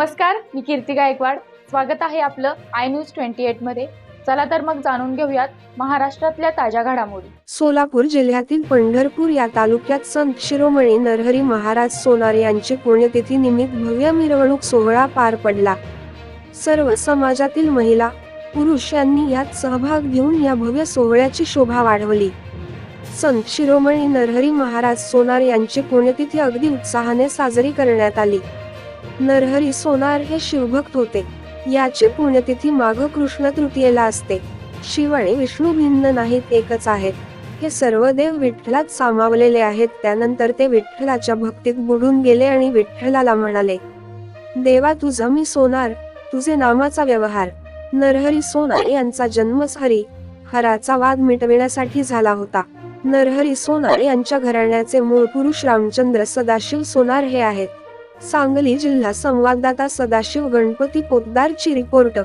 नमस्कार मी कीर्ती गायकवाड. स्वागत आहे आपलं आय न्यूज ट्वेंटी एटमध्ये. चला तर मग जाणून घेऊयात महाराष्ट्रातल्या ताज्या घडामोडी. सोलापूर जिल्ह्यातील पंढरपूर या तालुक्यात संत शिरोमणी नरहरी महाराज सोनार यांची पुण्यतिथी निमित्त भव्य मिरवणूक सोहळा पार पडला. सर्व समाजातील महिला पुरुष यांनी यात सहभाग घेऊन या भव्य सोहळ्याची शोभा वाढवली. संत शिरोमणी नरहरी महाराज सोनार यांची पुण्यतिथी अगदी उत्साहाने साजरी करण्यात आली. नरहरी सोनार हे शिवभक्त होते. याची पुण्यतिथी माघ कृष्ण तृतीयेला असते. शिव आणि विष्णू भिन्न नाहीत एकच आहेत. हे सर्व देव विठ्ठलात सामावलेले आहेत. त्यानंतर ते विठ्ठलाच्या भक्तीत बुडून गेले आणि विठ्ठलाला म्हणाले देवा तुझा मी सोनार तुझे नामाचा व्यवहार. नरहरी सोनार यांचा जन्मच हरी हराचा वाद मिटविण्यासाठी झाला होता. नरहरी सोनार यांच्या घराण्याचे मूळ पुरुष रामचंद्र सदाशिव सोनार हे आहेत. सांगली जिल्हा संवाददाता सदाशिव गणपती पोतदारची रिपोर्ट